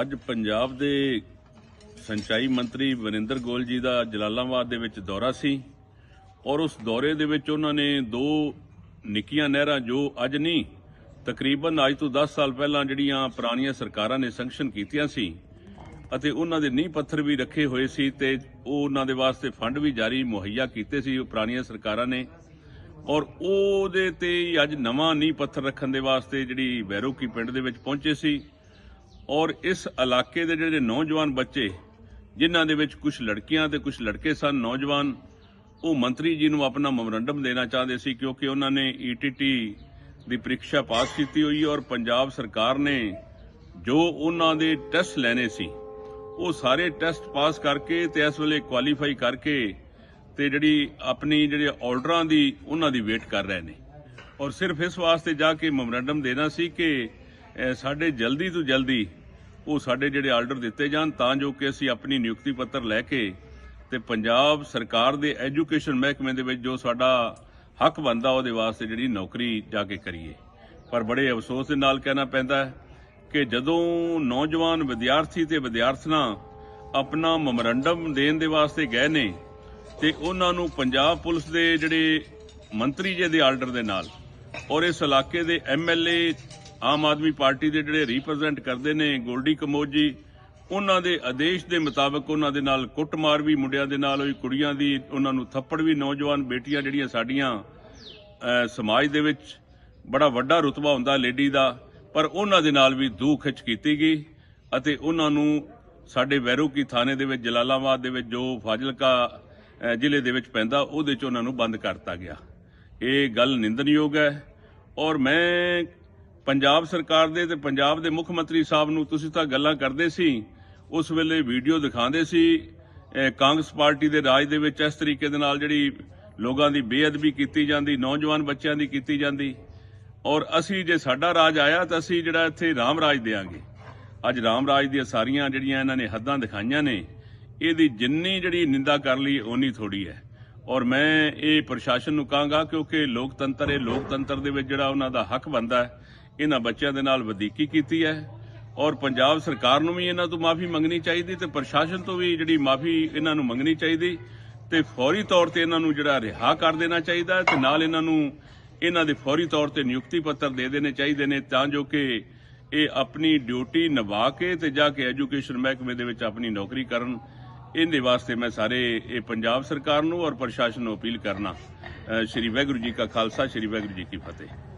ਅੱਜ ਪੰਜਾਬ ਦੇ ਸਿੰਚਾਈ ਮੰਤਰੀ ਵਰਿੰਦਰ ਗੋਲ ਜੀ ਦਾ ਜਲਾਲਾਬਾਦ ਦੇ ਵਿੱਚ ਦੌਰਾ ਸੀ ਔਰ ਉਸ ਦੌਰੇ ਦੇ ਵਿੱਚ ਉਹਨਾਂ ਨੇ ਦੋ ਨਿੱਕੀਆਂ ਨਹਿਰਾਂ ਜੋ ਅੱਜ ਨਹੀਂ, ਤਕਰੀਬਨ ਅੱਜ ਤੋਂ 10 ਸਾਲ ਪਹਿਲਾਂ ਜਿਹੜੀਆਂ ਪੁਰਾਣੀਆਂ ਸਰਕਾਰਾਂ ਨੇ ਸੈਂਕਸ਼ਨ ਕੀਤੀਆਂ ਸੀ ਅਤੇ ਉਹਨਾਂ ਦੇ ਨੀਂਹ ਪੱਥਰ ਵੀ ਰੱਖੇ ਹੋਏ ਸੀ ਤੇ ਉਹ ਉਹਨਾਂ ਦੇ ਵਾਸਤੇ ਫੰਡ ਵੀ ਜਾਰੀ ਮੁਹੱਈਆ ਕੀਤੇ ਸੀ ਉਹ ਪੁਰਾਣੀਆਂ ਸਰਕਾਰਾਂ ਨੇ ਔਰ ਉਹਦੇ ਤੇ ਅੱਜ ਨਵਾਂ ਨੀਂਹ ਪੱਥਰ ਰੱਖਣ ਦੇ ਵਾਸਤੇ ਜਿਹੜੀ ਵੈਰੋਕੀ ਪਿੰਡ ਦੇ ਵਿੱਚ ਪਹੁੰਚੇ ਸੀ। ਔਰ ਇਸ ਇਲਾਕੇ ਦੇ ਜਿਹੜੇ ਨੌਜਵਾਨ ਬੱਚੇ, ਜਿਨ੍ਹਾਂ ਦੇ ਵਿੱਚ ਕੁਝ ਲੜਕੀਆਂ ਤੇ ਕੁਝ ਲੜਕੇ ਸਨ, ਨੌਜਵਾਨ, ਉਹ ਮੰਤਰੀ ਜੀ ਨੂੰ ਆਪਣਾ ਮੈਮੋਰੰਡਮ ਦੇਣਾ ਚਾਹੁੰਦੇ ਸੀ ਕਿਉਂਕਿ ਉਹਨਾਂ ਨੇ ਈਟੀਟੀ ਦੀ ਪ੍ਰੀਖਿਆ ਪਾਸ ਕੀਤੀ ਹੋਈ ਔਰ ਪੰਜਾਬ ਸਰਕਾਰ ਨੇ ਜੋ ਉਹਨਾਂ ਦੇ ਟੈਸਟ ਲੈਣੇ ਸੀ, ਉਹ ਸਾਰੇ ਟੈਸਟ ਪਾਸ ਕਰਕੇ ਤੇ ਇਸ ਵੇਲੇ ਕੁਆਲੀਫਾਈ ਕਰਕੇ ਤੇ ਜਿਹੜੀ ਆਪਣੀ ਜਿਹੜੇ ਆਰਡਰਾਂ ਦੀ ਉਹਨਾਂ ਦੀ ਵੇਟ ਕਰ ਰਹੇ ਨੇ। ਔਰ ਸਿਰਫ ਇਸ ਵਾਸਤੇ ਜਾ ਕੇ ਮੈਮੋਰੰਡਮ ਦੇਣਾ ਸੀ ਕਿ ਸਾਡੇ ਜਲਦੀ ਤੋਂ ਜਲਦੀ ਉਹ ਸਾਡੇ ਜਿਹੜੇ ਆਰਡਰ ਦਿੱਤੇ ਜਾਣ ਤਾਂ ਜੋ ਕਿ ਅਸੀਂ ਆਪਣੀ ਨਿਯੁਕਤੀ ਪੱਤਰ ਲੈ ਕੇ ਤੇ ਪੰਜਾਬ ਸਰਕਾਰ ਦੇ ਐਜੂਕੇਸ਼ਨ ਮਹਿਕਮੇ ਦੇ ਵਿੱਚ ਜੋ ਸਾਡਾ ਹੱਕ ਬਣਦਾ ਉਹਦੇ ਵਾਸਤੇ ਜਿਹੜੀ ਨੌਕਰੀ ਜਾ ਕੇ ਕਰੀਏ। ਪਰ ਬੜੇ ਅਫਸੋਸ ਦੇ ਨਾਲ ਕਹਿਣਾ ਪੈਂਦਾ ਹੈ ਕਿ ਜਦੋਂ ਨੌਜਵਾਨ ਵਿਦਿਆਰਥੀ ਤੇ ਵਿਦਿਆਰਥਣਾ ਆਪਣਾ ਮੈਮੋਰੰਡਮ ਦੇਣ ਦੇ ਵਾਸਤੇ ਗਏ ਨੇ ਤੇ ਉਹਨਾਂ ਨੂੰ ਪੰਜਾਬ ਪੁਲਿਸ ਦੇ ਜਿਹੜੇ ਮੰਤਰੀ ਜੀ ਦੇ ਆਰਡਰ ਦੇ ਨਾਲ ਔਰ ਇਸ ਇਲਾਕੇ ਦੇ ਐਮਐਲਏ ਆਮ ਆਦਮੀ ਪਾਰਟੀ ਦੇ ਜਿਹੜੇ ਰਿਪਰੈਜ਼ੈਂਟ ਕਰਦੇ ਨੇ, ਗੋਲਡੀ ਕਮੋਜ ਜੀ, ਉਹਨਾਂ ਦੇ ਆਦੇਸ਼ ਦੇ ਮੁਤਾਬਕ ਉਹਨਾਂ ਦੇ ਨਾਲ ਕੁੱਟਮਾਰ ਵੀ ਮੁੰਡਿਆਂ ਦੇ ਨਾਲ ਹੋਈ, ਕੁੜੀਆਂ ਦੀ, ਉਹਨਾਂ ਨੂੰ ਥੱਪੜ ਵੀ, ਨੌਜਵਾਨ ਬੇਟੀਆਂ ਜਿਹੜੀਆਂ ਸਾਡੀਆਂ ਸਮਾਜ ਦੇ ਵਿੱਚ ਬੜਾ ਵੱਡਾ ਰੁਤਬਾ ਹੁੰਦਾ ਲੇਡੀ ਦਾ, ਪਰ ਉਹਨਾਂ ਦੇ ਨਾਲ ਵੀ ਦੂ ਖਿੱਚ ਕੀਤੀ ਗਈ ਅਤੇ ਉਹਨਾਂ ਨੂੰ ਸਾਡੇ ਵੈਰੋਕੀ ਥਾਣੇ ਦੇ ਵਿੱਚ, ਜਲਾਲਾਬਾਦ ਦੇ ਵਿੱਚ ਜੋ ਫਾਜ਼ਿਲਕਾ ਜ਼ਿਲ੍ਹੇ ਦੇ ਵਿੱਚ ਪੈਂਦਾ, ਉਹਦੇ ਚ ਉਹਨਾਂ ਨੂੰ ਬੰਦ ਕਰਤਾ ਗਿਆ। ਇਹ ਗੱਲ ਨਿੰਦਨਯੋਗ ਹੈ ਔਰ ਮੈਂ ਪੰਜਾਬ ਸਰਕਾਰ ਦੇ ਤੇ ਪੰਜਾਬ ਦੇ ਮੁੱਖ ਮੰਤਰੀ ਸਾਹਿਬ ਨੂੰ ਤੁਸੀਂ ਤਾਂ ਗੱਲਾਂ ਕਰਦੇ ਸੀ, ਉਸ ਵੇਲੇ ਵੀਡੀਓ ਦਿਖਾਉਂਦੇ ਸੀ ਕਾਂਗਰਸ ਪਾਰਟੀ ਦੇ ਰਾਜ ਦੇ ਵਿੱਚ ਇਸ ਤਰੀਕੇ ਦੇ ਨਾਲ ਜਿਹੜੀ ਲੋਕਾਂ ਦੀ ਬੇਅਦਬੀ ਕੀਤੀ ਜਾਂਦੀ, ਨੌਜਵਾਨ ਬੱਚਿਆਂ ਦੀ ਕੀਤੀ ਜਾਂਦੀ। ਔਰ ਅਸੀਂ ਜੇ ਸਾਡਾ ਰਾਜ ਆਇਆ ਤਾਂ ਅਸੀਂ ਜਿਹੜਾ ਇੱਥੇ ਰਾਮ ਰਾਜ ਦੇਾਂਗੇ ਅੱਜ ਰਾਮ ਰਾਜ ਦੀਆਂ ਸਾਰੀਆਂ ਜਿਹੜੀਆਂ ਇਹਨਾਂ ਨੇ ਹੱਦਾਂ ਦਿਖਾਈਆਂ ਨੇ, ਇਹਦੀ ਜਿੰਨੀ ਜਿਹੜੀ ਨਿੰਦਾ ਕਰ ਲਈ ਓਨੀ ਥੋੜੀ ਹੈ। ਔਰ ਮੈਂ ਇਹ ਪ੍ਰਸ਼ਾਸਨ ਨੂੰ ਕਹਾਂਗਾ ਕਿਉਂਕਿ ਲੋਕਤੰਤਰ ਇਹ ਲੋਕਤੰਤਰ ਦੇ ਵਿੱਚ ਜਿਹੜਾ ਉਹਨਾਂ ਦਾ ਹੱਕ ਬਣਦਾ ਹੈ ਇਹਨਾਂ ਬੱਚਿਆਂ ਦੇ ਨਾਲ ਵਧੀਕੀ ਕੀਤੀ ਹੈ ਔਰ ਪੰਜਾਬ ਸਰਕਾਰ ਨੂੰ ਵੀ ਇਹਨਾਂ ਤੋਂ ਮਾਫੀ ਮੰਗਣੀ ਚਾਹੀਦੀ ਤੇ ਪ੍ਰਸ਼ਾਸਨ ਤੋਂ ਵੀ ਜਿਹੜੀ ਮਾਫੀ ਇਹਨਾਂ ਨੂੰ ਮੰਗਣੀ ਚਾਹੀਦੀ ਤੇ ਫੌਰੀ ਤੌਰ ਤੇ ਇਹਨਾਂ ਨੂੰ ਜਿਹੜਾ ਰਿਹਾ ਕਰ ਦੇਣਾ ਚਾਹੀਦਾ ਹੈ ਤੇ ਨਾਲ ਇਹਨਾਂ ਨੂੰ ਇਹਨਾਂ ਦੇ ਫੌਰੀ ਤੌਰ ਤੇ ਨਿਯੁਕਤੀ ਪੱਤਰ ਦੇ ਦੇਣੇ ਚਾਹੀਦੇ ਨੇ ਤਾਂ ਜੋ ਕਿ ਇਹ ਆਪਣੀ ਡਿਊਟੀ ਨਿਭਾ ਕੇ ਤੇ ਜਾ ਕੇ ਐਜੂਕੇਸ਼ਨ ਮਹਿਕਮੇ ਦੇ ਵਿੱਚ ਆਪਣੀ ਨੌਕਰੀ ਕਰਨ। ਇਹਦੇ ਵਾਸਤੇ ਮੈਂ ਸਾਰੇ ਇਹ ਪੰਜਾਬ ਸਰਕਾਰ ਨੂੰ ਔਰ ਪ੍ਰਸ਼ਾਸਨ ਨੂੰ ਅਪੀਲ ਕਰਨਾ। ਸ਼੍ਰੀ ਵੈਗੁਰੂ ਜੀ ਕਾ ਖਾਲਸਾ, ਸ਼੍ਰੀ ਵਾਹਿਗੁਰੂ ਜੀ ਕੀ ਫਤਿਹ।